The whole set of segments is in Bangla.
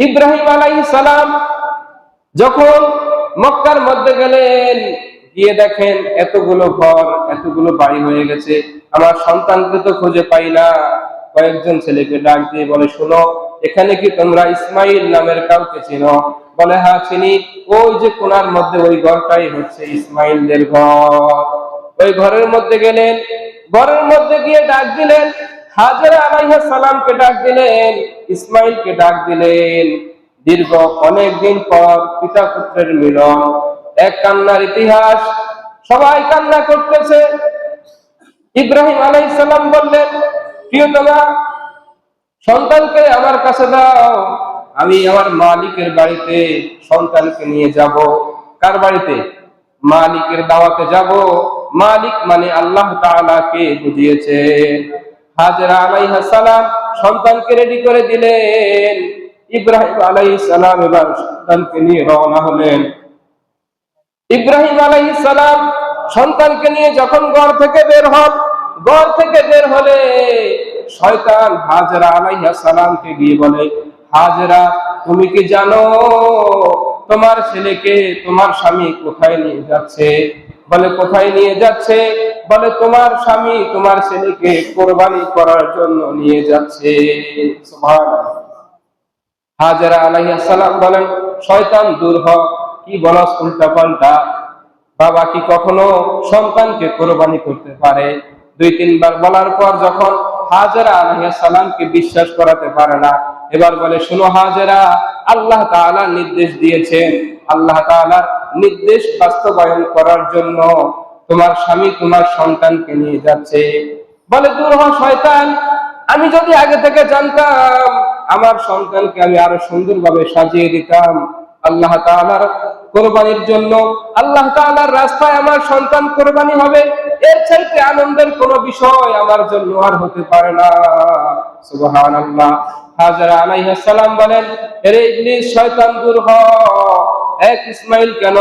ইব্রাহিম আলাইহিস সালাম যখন মক্কার মধ্যে গেলেন, গিয়ে দেখেন এতগুলো ঘর, এতগুলো বাড়ি হয়ে গেছে। আমার সন্তানকে তো খুঁজে পাই না। কয়েকজন ছেলেকে ডাক দিয়ে বলে, শোনো, এখানে কি তোমরা ইসমাইল নামের কাউকে চেনো? বলে হ্যাঁ চিনি। ওই যে কোনার মধ্যে ওই ঘরটাই হচ্ছে ইসমাইলদের ঘর। ওই ঘরের মধ্যে গেলেন। ঘরের মধ্যে গিয়ে ডাক দিলেন। হাজারা আলাইহিস সালামকে ডাক দিলেন। ইসমাইলকে ডাক দিলেন। দীর্ঘ অনেক দিন পর পিতা পুত্রের মিলন। এক কান্নার ইতিহাস। সবাই কান্না করতেছে। ইব্রাহিম আলাইহিস সালাম বললেন, প্রিয়তমা, সন্তানকে আমার কাছে দাও। আমি আমার মালিকের বাড়িতে সন্তানকে নিয়ে যাব। কার বাড়িতে? মালিকের দাওয়াতে যাব। মালিক মানে আল্লাহ তাআলাকে বুঝিয়েছে। হাজরা আলাইহিস সালাম সন্তানকে রেডি করে দিলেন। ইব্রাহিম আলাইহিস সালাম এবার সন্তানকে নিয়ে রওনা হলেন। ইব্রাহিম আলাইহিস সালাম সন্তানকে নিয়ে যখন ঘর থেকে বের হন, ঘর থেকে বের হলে শয়তান হাজরা আলাইহিস সালামকে গিয়ে বলে, হাজরা, তুমি কি জানো তোমার ছেলেকে তোমার স্বামী কোথায় নিয়ে যাচ্ছে? বলে, কোথায় নিয়ে যাচ্ছে? বলে, তোমার স্বামী তোমার ছেলেকে কোরবানি করার জন্য নিয়ে যাচ্ছে। হাজারা আলাইহিস সালাম বলেন, শয়তান দূর হ, কি বলস উল্টা পাল্টা বাবা কি কখনো সন্তানকে কোরবানি করতে পারে? দুই, তিনবার বলার পর যখন হাজারা আলাইহিস সালামকে বিশ্বাস করাতে পারে না, এবার বলে, শুনো হাজারা, আল্লাহ তাআলা নির্দেশ দিয়েছেন। আল্লাহ তাআলার নির্দেশ বাস্তবায়ন করার জন্য তোমার স্বামী তোমার সন্তানকে নিয়ে যাচ্ছে। বলে, দূর হ শয়তান, আমি যদি আগে থেকে জানতাম, আমার সন্তানকে আমি আরও সুন্দরভাবে সাজিয়ে দিতাম। আল্লাহ তাআলার কোরবানির জন্য, আল্লাহ তাআলার রাস্তায় আমার সন্তান কোরবানি হবে। এর চাইতে আনন্দের কোনো বিষয় আমার জন্য আর হতে পারে না। সুবহানাল্লাহ। হাজারা আলাইহিস সালাম বলেন এরে ইবলিস, শয়তান, দূর হ। এক ইসমাইল কেন?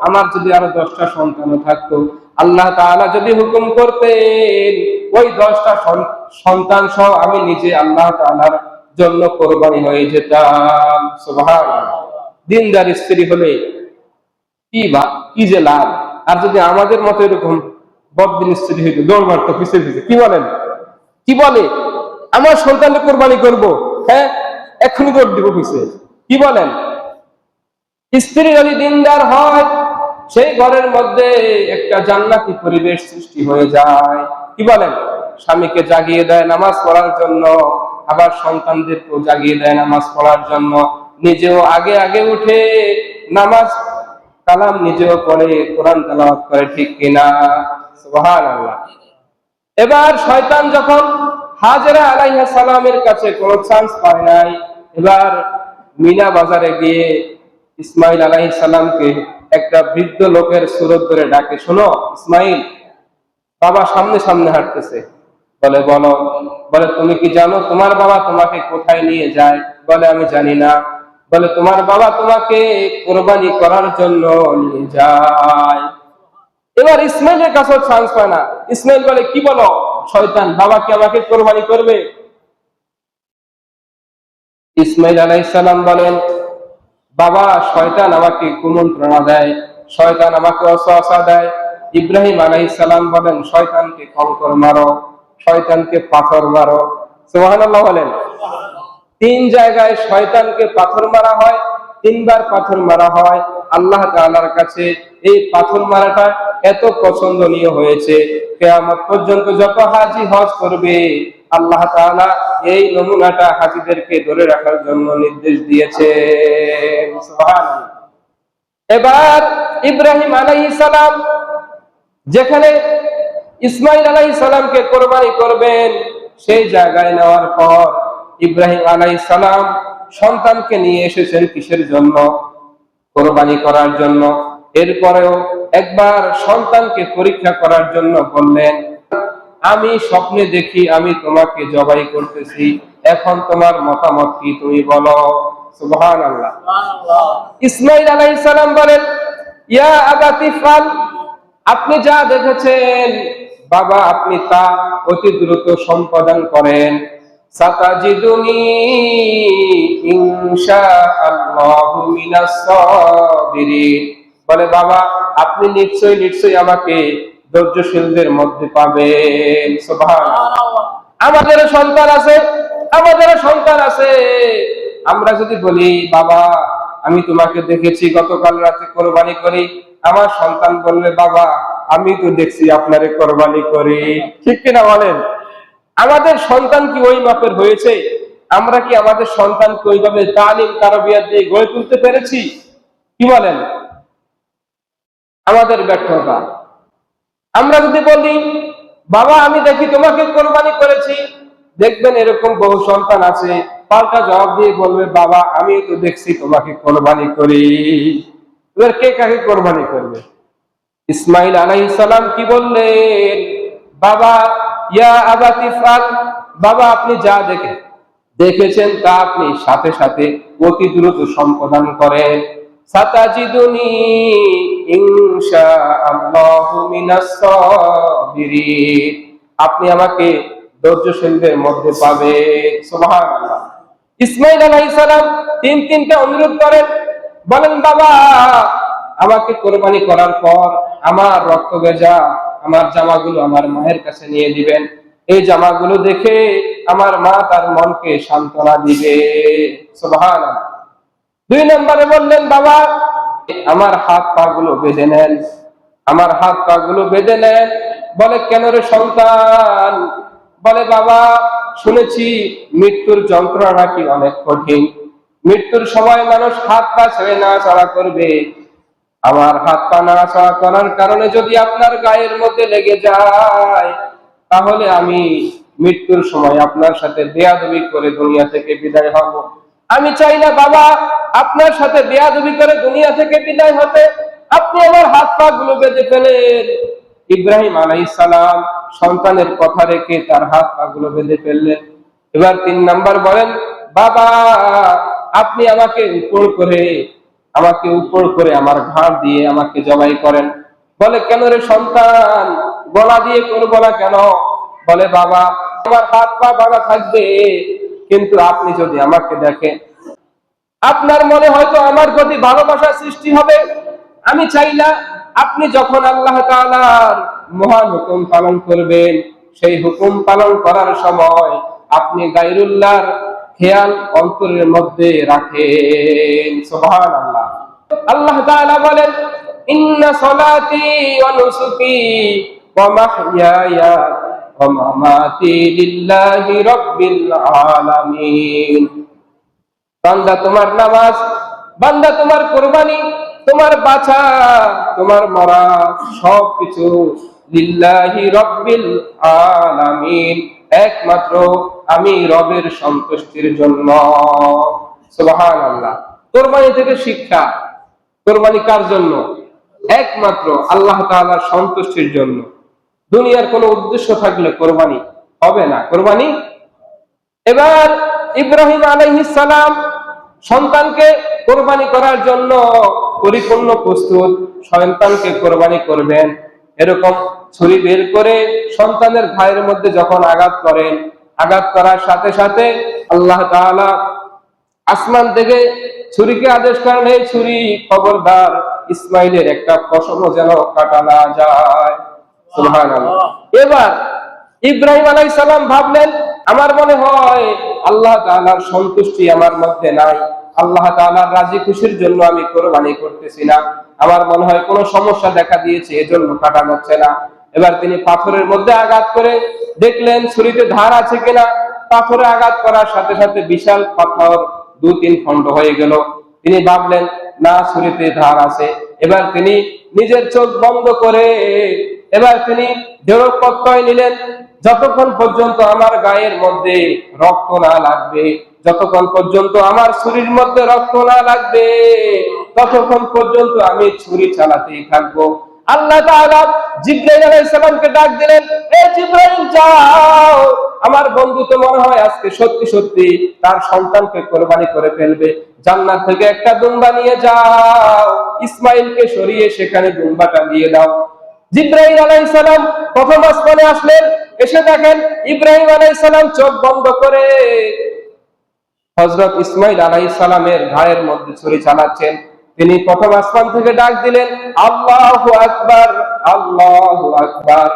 আমার যদি আরও দশটা সন্তান থাকতো আল্লাহ তাআলা যদি হুকুম করতেন, ওই দশটা সন- সন্তান সহ আমি নিজে আল্লাহ তাআলার জন্য কোরবানি হয়ে যেতাম। সুবহানাল্লাহ। দিনদার স্ত্রী হলে কি বা, কি যে লাভ? আর যদি আমাদের মতো এরকম বদিন স্ত্রী হইতো, দৌড় পিছিয়ে পিছিয়ে কি বলেন? কি বলে? আমার সন্তানকে কোরবানি করব হ্যাঁ? এক্ষুনি দৌড় দিব পিছিয়ে কি বলেন? স্ত্রী যদি দিনদার হয় সেই ঘরের মধ্যে একটা জান্নাতি পরিবেশ সৃষ্টি হয়ে যায়। কি বলেন? স্বামীকে জাগিয়ে দেয় নামাজ পড়ার জন্য, আবার সন্তানদেরকেও জাগিয়ে দেয় নামাজ পড়ার জন্য। নিজেও আগে আগে উঠে নামাজ কালাম নিজেও পড়ে, কোরআন তেলাওয়াত করে, ঠিক কিনা সুবহানাল্লাহ। এবার শয়তান যখন হাজরা আলাইহা সালামের কাছে কোনো চান্স পায় নাই, এবার মিনা বাজারে গিয়ে ইসমাইল আলাইহিস সালামকে একটা বৃদ্ধ লোকের সুরত ধরে ডাকে, শোনো, ইসমাইল, বাবা সামনে সামনে হাঁটতেছে। বলে, বলো। বলে, তুমি কি জানো তোমার বাবা তোমাকে কোথায় নিয়ে যায়? বলে, আমি জানি না। বলে, তোমার বাবা তোমাকে কোরবানি করার জন্য নিয়ে যায়। এবার ইসমাইলের কাছেও চান্স পায় না। ইসমাইল বলে, কি বলো? শয়তান বাবা কি আমাকে কোরবানি করবে? ইসমাইল আলাইসালাম বলেন বাবা শয়তান আমাকে কুমন্ত্রণা দেয়, শয়তান আমাকে অসহসা দেয়। ইব্রাহিম আলাইসালাম বলেন, শয়তানকে কঙ্কর মারো, শয়তানকে পাথর মারো। সুবহানাল্লাহ বলেন। তিন জায়গায় শয়তানকে পাথর মারা হয়, তিনবার পাথর মারা হয়। আল্লাহ তাআলার কাছে এই পাথর মারাটা এত পছন্দনীয় হয়েছে। কেয়ামত পর্যন্ত যত হাজি হজ করবে, আল্লাহ তাআলা এই নমুনাটা হাজিদেরকে ধরে রাখার জন্য নির্দেশ দিয়েছে। এবার ইব্রাহিম আলাইহিস সালাম, যেখানে ইসমাইল আলাইহিস সালামকে কোরবানি করবেন, সেই জায়গায় নেওয়ার পর ইব্রাহিম আলাইহিস সালাম সন্তানকে নিয়ে এসেছেন কিসের জন্য? কোরবানি করার জন্য। এরপরেও একবার সন্তানকে পরীক্ষা করার জন্য বললেন আমি স্বপ্নে দেখি, আমি তোমাকে জবাই করতেছি। এখন তোমার মতামত কি তুমি বলো? সুবহানাল্লাহ। ইসমাইল আলাইহিস সালাম বলেন, ইয়া আবাতি ফাল আপনি যা দেখেছেন, বাবা আপনি তা অতি দ্রুত সম্পাদন করেন। সাতাজিদুনি ইনশাআল্লাহু মিনাস সাবিরিন। বলে, বাবা, আপনি নিশ্চয়ই নিশ্চয়ই আমাকে ধৈর্যশীলদের মধ্যে সুবহানাল্লাহ। আমাদেরও সন্তান আছে আমাদেরও সন্তান আছে। আমরা যদি বলি, বাবা, আমি তোমাকে দেখেছি, গতকাল রাতে কোরবানি করি। আমার সন্তান বলবে, বাবা, আমি তো দেখছি আপনারে কোরবানি করি। ঠিক কিনা বলেন? আমাদের সন্তান কি ওই মাপের হয়েছে? আমরা কি আমাদের সন্তানকে ওইভাবে তালিম, তারবিয়াত দিয়ে গড়ে তুলতে পেরেছি? কি বলেন? আমাদের ব্যর্থতা। আমরা যদি বলি, বাবা, আমি দেখি তোমাকে কোরবানি করেছি। দেখবেন এরকম বহু সন্তান আছে, পাল্টা জবাব দিয়ে বলবে, বাবা আমি তো দেখছি তোমাকে কোরবানি করি। এবার কে কাকে কোরবানি করবে? ইসমাইল আলাইহিস সালাম কি বললেন? বাবা, ইয়া আবাতি ফাল বাবা, আপনি যা দেখে দেখেছেন তা আপনি সাথে সাথে অতি দ্রুত সম্পাদন করেন। সাতাজিদুনি আপনি আমাকে মধ্যে সুবহানাল্লাহ। ইসমাইল তিন অনুরোধ করেন। বলেন, বাবা, আমাকে কোরবানি করার পর আমার রক্ত ভেজা, আমার জামাগুলো আমার মায়ের কাছে নিয়ে দিবেন। এই জামাগুলো দেখে আমার মা তার মনকে সান্ত্বনা দিবে। দুই নম্বরে বললেন, বাবা আমার হাত পা গুলো বেঁধে নেন। আমার হাত পা গুলো বেঁধে নেন। বলে, কেন রে সন্তান? বলে, বাবা, শুনেছি মৃত্যুর যন্ত্রণা নাকি অনেক কঠিন। মৃত্যুর সময় মানুষ হাত পা ছেড়ে না চড়া করবে। আমার হাত পা নাড়াচাড়া করার কারণে যদি আপনার গায়ের মধ্যে লেগে যায়, তাহলে আমি মৃত্যুর সময় আপনার সাথে বেয়াদবি করে দুনিয়া থেকে বিদায় হব। আমি চাই না, বাবা আপনার সাথে বেয়াদবি করে দুনিয়া থেকে বিদায় হতে আপনি আমার হাত পা গুলো বেঁধে ফেলেন। ইব্রাহিম আলাইহিস সালাম সন্তানের কথা রেখে তার হাত পা গুলো বেঁধে ফেললেন। এবার তিন নাম্বার বলেন, বাবা, আপনি আমাকে উপর করে, আমাকে উপর করে আমার ঘাড় দিয়ে আমাকে জবাই করেন। বলে, কেন রে সন্তান? গলা দিয়ে করব না কেন? বলে, বাবা, আমার হাত পা বাঁধা থাকবে, কিন্তু আপনি যদি আমাকে দেখেন আপনার মনে হয়তো আমার প্রতি ভালোবাসা সৃষ্টি হবে। আমি চাই না আপনি যখন আল্লাহ তাআলার মহান হুকুম পালন করবেন, সেই হুকুম পালন করার সময় আপনি গায়রুল্লাহর খেয়াল অন্তরের মধ্যে রাখেন। সুবহানাল্লাহ। আল্লাহ তাআলা বলেন, ইন্না সলাতি ওয়া নুসুকি ওয়া লিল্লাহি রাব্বিল আলামিন। বান্দা তোমার নামাজ, বান্দা তোমার কোরবানি, তোমার বাছা, তোমার মরা, সবকিছু একমাত্র আমি রবের সন্তুষ্টির জন্য। কোরবানি থেকে শিক্ষা। কোরবানি কার জন্য? একমাত্র আল্লাহ তাআলার সন্তুষ্টির জন্য। দুনিয়ার কোনো উদ্দেশ্য থাকলে কোরবানি হবে না। কোরবানি? এবার ইব্রাহিম আলাইহিস সালাম সন্তানকে কোরবানি করার জন্য পরিপূর্ণ প্রস্তুত, সন্তানকে কোরবানি করবেন। এরকম ছুরি বের করে সন্তানের ভাইয়ের মধ্যে যখন আঘাত করেন, আঘাত করার সাথে সাথে আল্লাহ তাআলা আসমান থেকে ছুরিকে আদেশ করেন এই ছুরি, খবরদার, ইসমাইলের একটা ফসলও যেন কাটা না যায়। এবার ইব্রাহিম আলাইহিস সালাম ভাবলেন আমার মনে হয় আল্লাহ তাআলার সন্তুষ্টি আমার মধ্যে নাই। আল্লাহ তাআলার রাজি খুশির জন্য আমি কোরবানি করতেছি না। আমার মনে হয় কোনো সমস্যা দেখা দিয়েছে, এজন্য কাটা যাচ্ছে না। এবার তিনি পাথরের মধ্যে আঘাত করে দেখলেন ছুরিতে ধার আছে কিনা। পাথরে আঘাত করার সাথে সাথে বিশাল পাথর দু তিন খণ্ড হয়ে গেল। তিনি ভাবলেন, না, ছুরিতে ধার আছে। এবার তিনি নিজের চোখ বন্ধ করে, এবার তিনি দৃঢ় প্রত্যয় নিলেন। যতক্ষণ পর্যন্ত আমার গায়ের মধ্যে রক্ত না লাগবে, যতক্ষণ পর্যন্ত আমার ছুরির মধ্যে রক্ত না লাগবে, ততক্ষণ পর্যন্ত আমি ছুরি চালাতেই থাকব। আল্লাহ তাআলা ডাক দিলেন যাও। আমার বন্ধু তো মনে হয় আজকে সত্যি সত্যি তার সন্তানকে কোরবানি করে ফেলবে। জান্নাত থেকে একটা দুম্বা নিয়ে যাও। ইসমাইলকে সরিয়ে সেখানে দুম্বাটা দিয়ে দাও। জিব্রাইল আলাইহিস সালাম প্রথম আসমানে আসলেন এসে দেখেন ইব্রাহিম আলাইসালাম সালাম চোখ বন্ধ করে হজরত ইসমাইল আলাই সালামের মধ্যে ছুরি চালাচ্ছেন। তিনি প্রথম আসমান থেকে ডাক দিলেন, আল্লাহ আকবার আল্লাহ আকবার।